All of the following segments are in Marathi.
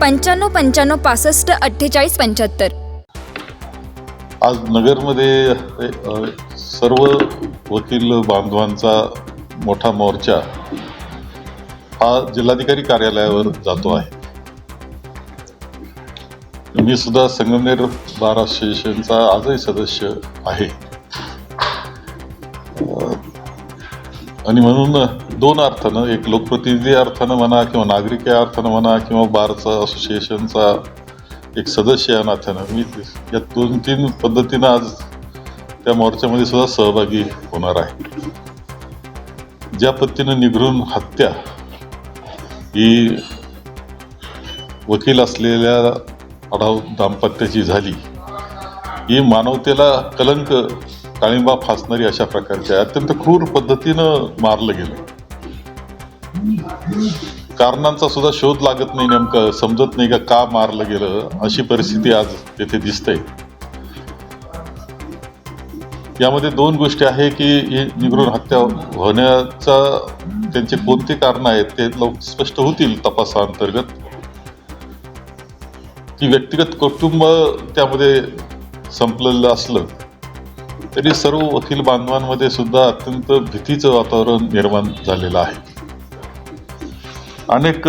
पंच्याण्णव पंच्याण्णव पासष्ट अठ्ठेचाळीस पंच्याहत्तर. आज नगरमध्ये सर्व वकील बांधवांचा मोठा मोर्चा हा जिल्हाधिकारी कार्यालयावर जातो आहे. मी सुद्धा संगमनेर बार असोसिएशनचा आजही सदस्य आहे. आणि म्हणून दोन अर्थानं एक लोकप्रतिनिधी अर्थानं म्हणा किंवा नागरिक या अर्थानं म्हणा किंवा बारचा असोसिएशनचा एक सदस्य या नात्यानं मी या दोन तीन पद्धतीनं आज त्या मोर्चामध्ये सुद्धा सहभागी होणार आहे. ज्या पद्धतीनं निघरून हत्या ही वकील असलेल्या आढाव दाम्पत्याची झाली ही मानवतेला कलंक काळिंबा फासणारी अशा प्रकारच्या अत्यंत क्रूर पद्धतीनं मारलं गेलं कारणांचा सुद्धा शोध लागत नाही नेमकं समजत नाही का का मारलं गेलं अशी परिस्थिती आज येथे दिसते यामध्ये दोन गोष्टी आहे की ही निगरून हत्या होण्याचा त्यांचे कोणते कारण आहेत ते लवकर स्पष्ट होतील तपासाअंतर्गत की व्यक्तिगत कुटुंब त्यामध्ये संपलेलं असलं तरी सर्व वकील बांधवांमध्ये सुद्धा अत्यंत भीतीचं वातावरण निर्माण झालेलं आहे. अनेक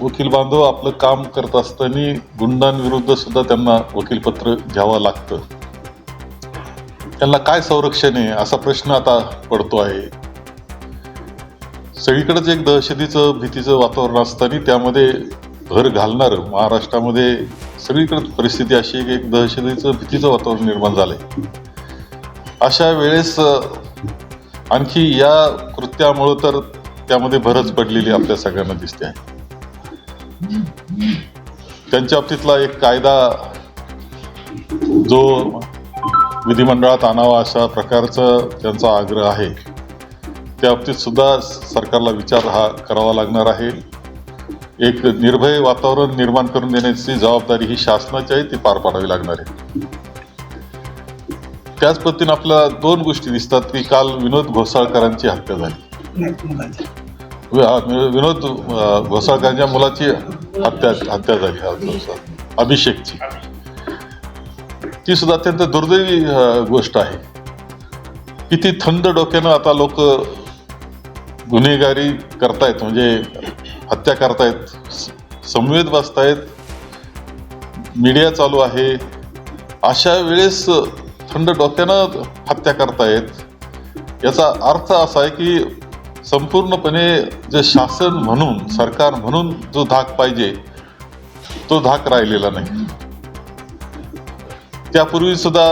वकील बांधव आपलं काम करत असताना गुंडांविरुद्ध सुद्धा त्यांना वकीलपत्र घ्यावं लागतं. त्यांना काय संरक्षण आहे असा प्रश्न आता पडतो आहे. सगळीकडेच एक दहशतीचं भीतीचं वातावरण असताना त्यामध्ये भर घालणारं महाराष्ट्रामध्ये सगळीकडे परिस्थिती अशी एक दहशतीचं भीतीचं वातावरण निर्माण झालं आहे अशा वेळेस आणखी या कृत्यामुळं तर त्यामध्ये भरच पडलेली आपल्या सगळ्यांना दिसते आहे. त्यांच्या बाबतीतला एक कायदा जो विधिमंडळात आणावा अशा प्रकारचं त्यांचा आग्रह आहे. त्या बाबतीत सुद्धा सरकारला विचार हा करावा लागणार आहे. एक निर्भय वातावरण निर्माण करून देण्याची जबाबदारी ही शासनाची आहे ती पार पाडावी लागणार आहे. त्याच पद्धतीने आपल्याला दोन गोष्टी दिसतात की काल विनोद घोसाळकरांची हत्या झाली. विनोद घोसाळकरांच्या मुलाची हत्या हत्या झाली अभिषेकची. ती सुद्धा अत्यंत दुर्दैवी गोष्ट आहे. किती थंड डोक्यानं आता लोक गुन्हेगारी करतायत म्हणजे हत्या करतायत संवेद समवेत बसतायत मीडिया चालू आहे. अशा वेळेस थंड डोक्यानं हत्या करतायत. याचा अर्थ असा आहे की संपूर्णपणे जे शासन म्हणून सरकार म्हणून जो धाक पाहिजे तो धाक राहिलेला नाही. त्यापूर्वी सुद्धा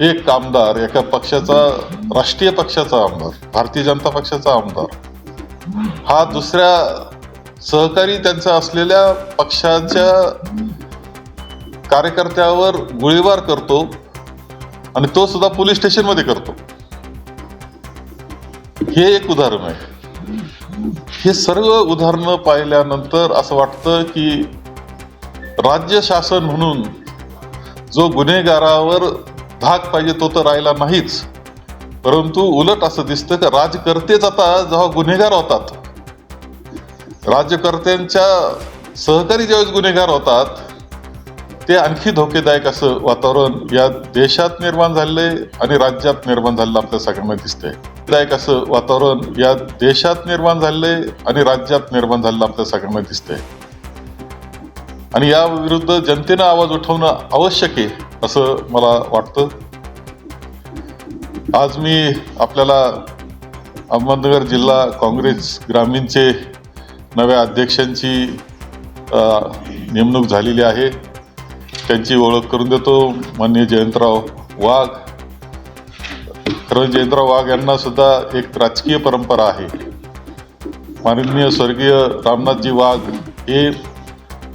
एक आमदार एका पक्षाचा राष्ट्रीय पक्षाचा आमदार भारतीय जनता पक्षाचा आमदार हा दुसऱ्या सहकारी त्यांचा असलेल्या पक्षाच्या कार्यकर्त्यावर गोळीबार करतो आणि तो सुद्धा पोलीस स्टेशनमध्ये करतो. हे एक उदाहरण आहे. हे सर्व उदाहरणं पाहिल्यानंतर असं वाटतं की राज्य शासन म्हणून जो गुन्हेगारावर धाक पाहिजे तो तर राहिला नाहीच. परंतु उलट असं दिसतं की राजकर्तेच आता जेव्हा गुन्हेगार होतात राज्यकर्त्यांच्या सहकारी ज्यावेळेस गुन्हेगार होतात ते आणखी धोकेदायक असं वातावरण या देशात निर्माण झालेलं आणि राज्यात निर्माण झालेलं आपल्या सगळ्यांना दिसतंय. दायक असं वातावरण या देशात निर्माण झालेलं आणि राज्यात निर्माण झालेलं आपल्या सगळ्यांना दिसतंय. आणि या विरुद्ध जनतेनं आवाज उठवणं आवश्यक आहे असं मला वाटतं. आज मी आपल्याला अहमदनगर जिल्हा काँग्रेस ग्रामीणचे नव्या अध्यक्षांची नेमणूक झालेली आहे. त्यांची ओळख करून देतो. माननीय जयंतराव वाघ. कारण जयंतराव वाघ यांना सुद्धा एक राजकीय परंपरा आहे. माननीय स्वर्गीय रामनाथजी वाघ हे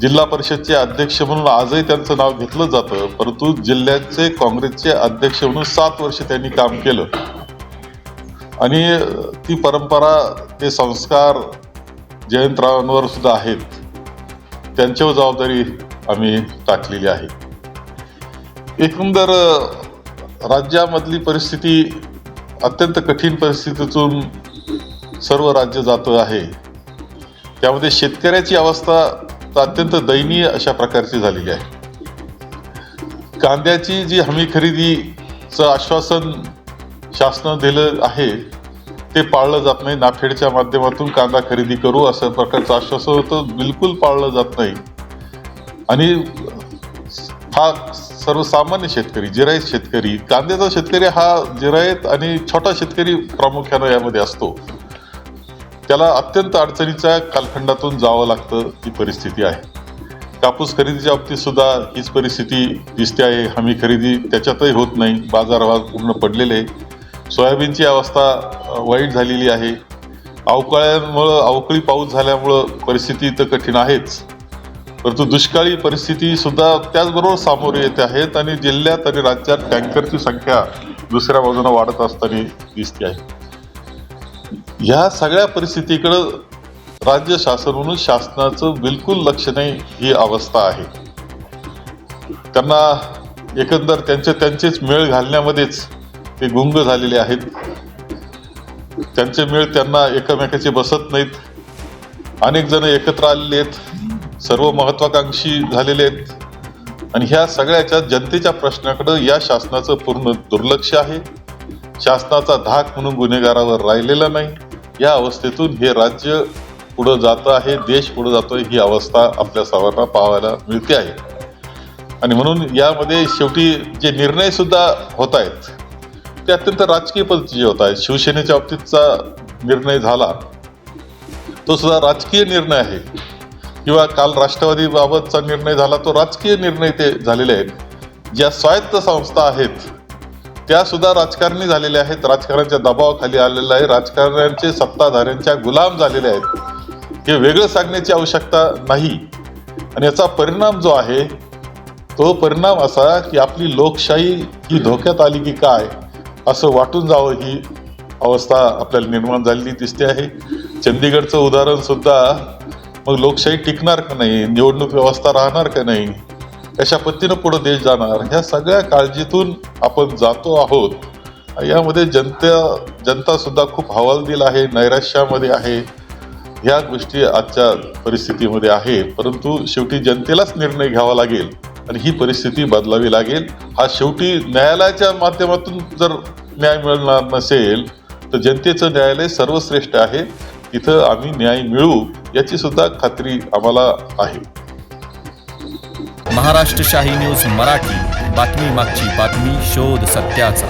जिल्हा परिषदचे अध्यक्ष म्हणून आजही त्यांचं नाव घेतलं जातं. परंतु जिल्ह्याचे काँग्रेसचे अध्यक्ष म्हणून सात वर्ष त्यांनी काम केलं. आणि ती परंपरा ते संस्कार जयंतरावांवर सुद्धा आहेत. त्यांच्यावर जबाबदारी आम्ही टाकलेली आहे. एकंदर राज्यामधली परिस्थिती अत्यंत कठीण परिस्थितीतून सर्व राज्य जातं आहे. त्यामध्ये शेतकऱ्याची अवस्था तर अत्यंत दयनीय अशा प्रकारची झालेली आहे. कांद्याची जी हमी खरेदीचं आश्वासन शासनानं दिलं आहे ते पाळलं जात नाही. नाफेडच्या माध्यमातून कांदा खरेदी करू असं प्रकारचं आश्वासन होतं बिलकुल पाळलं जात नाही. आणि हा सर्वसामान्य शेतकरी जिरायत शेतकरी कांद्याचा शेतकरी हा जिरायत आणि छोटा शेतकरी प्रामुख्यानं यामध्ये असतो. त्याला अत्यंत अडचणीच्या कालखंडातून जावं लागतं ही परिस्थिती आहे. कापूस खरेदीच्या बाबतीत सुद्धा हीच परिस्थिती दिसते आहे. हमी खरेदी त्याच्यातही होत नाही. बाजारभाव पूर्ण पडलेले सोयाबीनची अवस्था वाईट झालेली आहे. अवकाळ्यांमुळं अवकाळी पाऊस झाल्यामुळं परिस्थिती तर कठीण आहेच. परंतु दुष्काळी परिस्थिती सुद्धा त्याचबरोबर सामोरे येते आहेत आणि जिल्ह्यात आणि राज्यात टँकरची संख्या दुसऱ्या बाजूने वाढत असताना दिसते आहे. ह्या सगळ्या परिस्थितीकडं राज्य शासन म्हणून शासनाचं बिलकुल लक्ष नाही ही अवस्था आहे. त्यांना एकंदर त्यांचे त्यांचेच मेळ घालण्यामध्येच ते गुंग झालेले आहेत. त्यांचे मेळ त्यांना एकमेकाचे बसत नाहीत. अनेक जण एकत्र आलेले आहेत. सर्व महत्वाकांक्षी झालेले आहेत. आणि ह्या सगळ्याच्या जनतेच्या प्रश्नाकडे या शासनाचं पूर्ण दुर्लक्ष आहे. शासनाचा धाक म्हणून गुन्हेगारावर राहिलेला नाही. या अवस्थेतून हे राज्य पुढं जातं आहे देश पुढं जातोय ही अवस्था आपल्या सर्वांना पाहायला मिळते आहे. आणि म्हणून यामध्ये शेवटी जे निर्णय सुद्धा होत आहेत ते अत्यंत राजकीय पद्धतीचे होत आहेत. शिवसेनेच्या बाबतीतचा निर्णय झाला. तो सुद्धा राजकीय निर्णय आहे. किंवा काल राष्ट्रवादीबाबतचा निर्णय झाला तो राजकीय निर्णय ते झालेले आहेत. ज्या स्वायत्त संस्था आहेत त्या सुद्धा राजकारणी झालेल्या आहेत. राजकारणाच्या दबावाखाली आलेल्या आहे. राजकारण्यांचे सत्ताधाऱ्यांच्या गुलाम झालेले आहेत. हे वेगळं सांगण्याची आवश्यकता नाही. आणि याचा परिणाम जो आहे तो परिणाम असा की आपली लोकशाही ही धोक्यात आली की काय असं वाटून जावं ही अवस्था आपल्याला निर्माण झालेली दिसते आहे. चंदीगडचं उदाहरण सुद्धा मग लोकशाही टिकणार का नाही? निवडणूक व्यवस्था राहणार का नाही? कशा पद्धतीनं पुढे देश जाणार? ह्या सगळ्या काळजीतून आपण जातो आहोत. यामध्ये जनता जनता सुद्धा खूप हवालदिल आहे नैराश्यामध्ये आहे. ह्या गोष्टी आजच्या परिस्थितीमध्ये आहे परंतु शेवटी जनतेलाच निर्णय घ्यावा लागेल आणि ही परिस्थिती बदलावी लागेल. हा शेवटी न्यायालयाच्या माध्यमातून जर न्याय मिळणार नसेल तर जनतेचं न्यायालय सर्वश्रेष्ठ आहे. तिथं आम्ही न्याय मिळवू याची सुद्धा खात्री आम्हाला आहे. महाराष्ट्र शाही न्यूज मराठी. बातमी मागची बातमी शोध सत्याचा.